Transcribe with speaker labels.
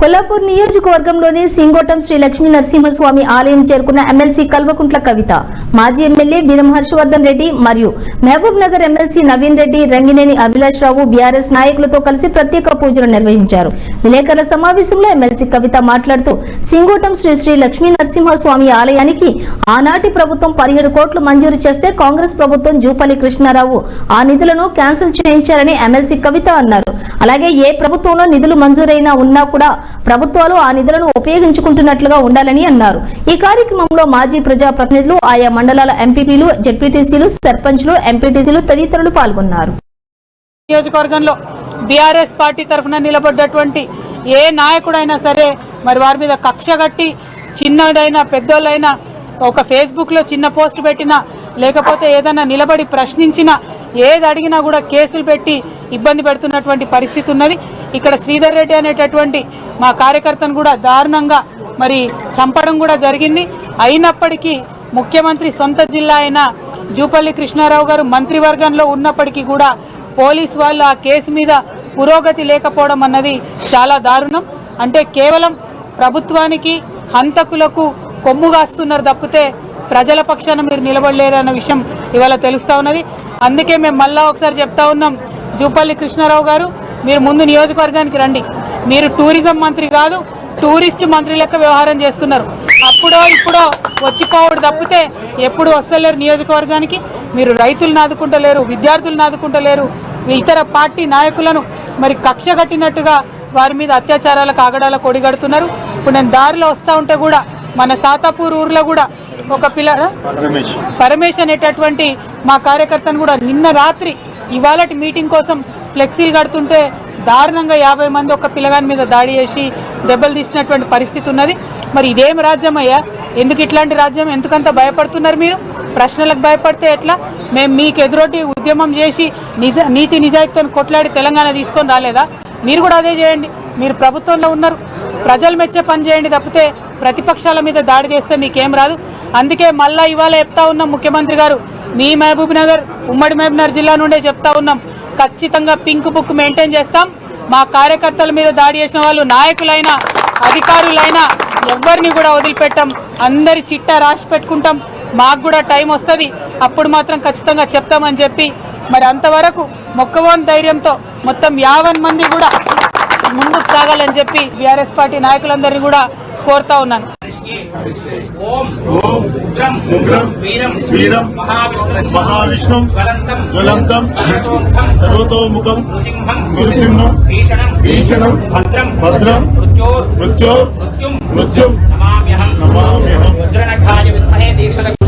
Speaker 1: కొల్లాపూర్ నియోజకవర్గంలోని సింగోటం శ్రీ లక్ష్మీ నరసింహస్వామి ఆలయం చేరుకున్న ఎమ్మెల్సీ కల్వకుంట్ల కవిత మాజీ ఎమ్మెల్యే బీరం హర్షవర్ధన్ రెడ్డి మరియు మహబూబ్ నగర్ ఎమ్మెల్సీ నవీన్ రెడ్డి రంగినేని అభిలాష్ రావు బీఆర్ఎస్ నాయకులతో కలిసి ప్రత్యేక పూజలు నిర్వహించారు. విలేకరుల సమావేశంలో ఎమ్మెల్సీ కవిత మాట్లాడుతూ సింగోటం శ్రీ శ్రీ లక్ష్మీ నరసింహస్వామి ఆలయానికి ఆనాటి ప్రభుత్వం పదిహేడు కోట్లు మంజూరు చేస్తే కాంగ్రెస్ ప్రభుత్వం జూపల్లి కృష్ణారావు ఆ నిధులను క్యాన్సిల్ చేయించారని ఎమ్మెల్సీ కవిత అన్నారు. అలాగే ఏ ప్రభుత్వంలో నిధులు మంజూరైనా ఉన్నా కూడా ప్రభుత్వాలు ఆ నిధులను ఉపయోగించుకుంటున్నట్లుగా ఉండాలని అన్నారు. ఈ కార్యక్రమంలో మాజీ ప్రజా ప్రతినిధులు ఆయా మండలాల ఎంపీపీలు జెడ్పీటీసీలు సర్పంచ్లు ఎంపీటీసీలు తదితరులు పాల్గొన్నారు.
Speaker 2: నియోజకవర్గంలో బీఆర్ఎస్ పార్టీ తరఫున నిలబడ్డటువంటి ఏ నాయకుడైనా సరే మరి వారి మీద కక్ష కట్టి చిన్నదైనా పెద్దోళ్ళైనా ఒక ఫేస్బుక్లో చిన్న పోస్ట్ పెట్టినా లేకపోతే ఏదైనా నిలబడి ప్రశ్నించినా ఏది అడిగినా కూడా కేసులు పెట్టి ఇబ్బంది పెడుతున్నటువంటి పరిస్థితి ఉన్నది. ఇక్కడ శ్రీధర్ రెడ్డి అనేటటువంటి మా కార్యకర్తను కూడా దారుణంగా మరి చంపడం కూడా జరిగింది. అయినప్పటికీ ముఖ్యమంత్రి సొంత జిల్లా అయిన జూపల్లి కృష్ణారావు గారు మంత్రివర్గంలో ఉన్నప్పటికీ కూడా పోలీస్ వాళ్ళు ఆ కేసు మీద పురోగతి లేకపోవడం అన్నది చాలా దారుణం. అంటే కేవలం ప్రభుత్వానికి హంతకులకు కొమ్ము కాస్తున్నారు తప్పితే ప్రజల పక్షాన మీరు నిలబడలేరన్న విషయం ఇవాళ తెలుస్తూ ఉన్నది. అందుకే మేము మళ్ళా ఒకసారి చెప్తా ఉన్నాం జూపల్లి కృష్ణారావు గారు మీరు ముందు నియోజకవర్గానికి రండి. మీరు టూరిజం మంత్రి కాదు టూరిస్ట్ మంత్రి లెక్క వ్యవహారం చేస్తున్నారు. అప్పుడో ఇప్పుడో వచ్చిపోవడు తప్పితే ఎప్పుడు వస్తలేరు నియోజకవర్గానికి. మీరు రైతులను ఆదుకుంటలేరు విద్యార్థులను ఆదుకుంటలేరు ఇతర పార్టీ నాయకులను మరి కక్ష కట్టినట్టుగా వారి మీద అత్యాచారాలకు ఆగడాలకు ఒడిగడుతున్నారు. ఇప్పుడు నేను దారిలో వస్తూ ఉంటే కూడా మన సాతాపూర్ ఊర్లో కూడా ఒక పిల్ల పరమేష్ అనేటటువంటి మా కార్యకర్తను కూడా నిన్న రాత్రి ఇవాళటి మీటింగ్ కోసం ఫ్లెక్సీలు కడుతుంటే దారుణంగా యాభై మంది ఒక పిల్లగాని మీద దాడి చేసి దెబ్బలు తీసినటువంటి పరిస్థితి ఉన్నది. మరి ఇదేం రాజ్యం అయ్యా ఎందుకు ఇట్లాంటి రాజ్యం? ఎందుకంత భయపడుతున్నారు మీరు? ప్రశ్నలకు భయపడితే ఎట్లా? మేము మీకు ఎదురొట్టి ఉద్యమం చేసి నిజ నీతి నిజాయితీతో కొట్లాడి తెలంగాణ తీసుకొని రాలేదా? మీరు కూడా అదే చేయండి. మీరు ప్రభుత్వంలో ఉన్నారు. ప్రజలు మెచ్చే పని చేయండి తప్పితే ప్రతిపక్షాల మీద దాడి చేస్తే మీకేం రాదు. అందుకే మళ్ళా ఇవాళ చెప్తా ఉన్న ముఖ్యమంత్రి గారు మీ మహబూబ్ నగర్ ఉమ్మడి మహబూబ్నగర్ జిల్లా నుండే చెప్తా ఉన్నాం. ఖచ్చితంగా పింక్ బుక్ మెయింటైన్ చేస్తాం. మా కార్యకర్తల మీద దాడి చేసిన వాళ్ళు నాయకులైనా అధికారులైనా ఎవరిని కూడా వదిలిపెట్టాం. అందరి చిట్టా రాసి పెట్టుకుంటాం. మాకు కూడా టైం వస్తుంది. అప్పుడు మాత్రం ఖచ్చితంగా చెప్తామని చెప్పి మరి అంతవరకు మొక్కవోన్ ధైర్యంతో మొత్తం యావన్ మంది కూడా ముందుకు సాగాలని చెప్పి బీఆర్ఎస్ పార్టీ నాయకులందరినీ కూడా కోరుతా ఉన్నాను.
Speaker 3: महाविष्णु
Speaker 4: महाविष्णु
Speaker 3: ज्वलंतम
Speaker 4: ज्वलंतम
Speaker 3: सर्वतोमुखम
Speaker 4: नृसिंहम
Speaker 3: भद्रम
Speaker 4: भद्रम
Speaker 3: मृत्योर
Speaker 4: मृत्योर
Speaker 3: मृत्युम मृत्युम नमाम्यहम नमाम्यहम वज्रनखाय विद्महे दीक्षण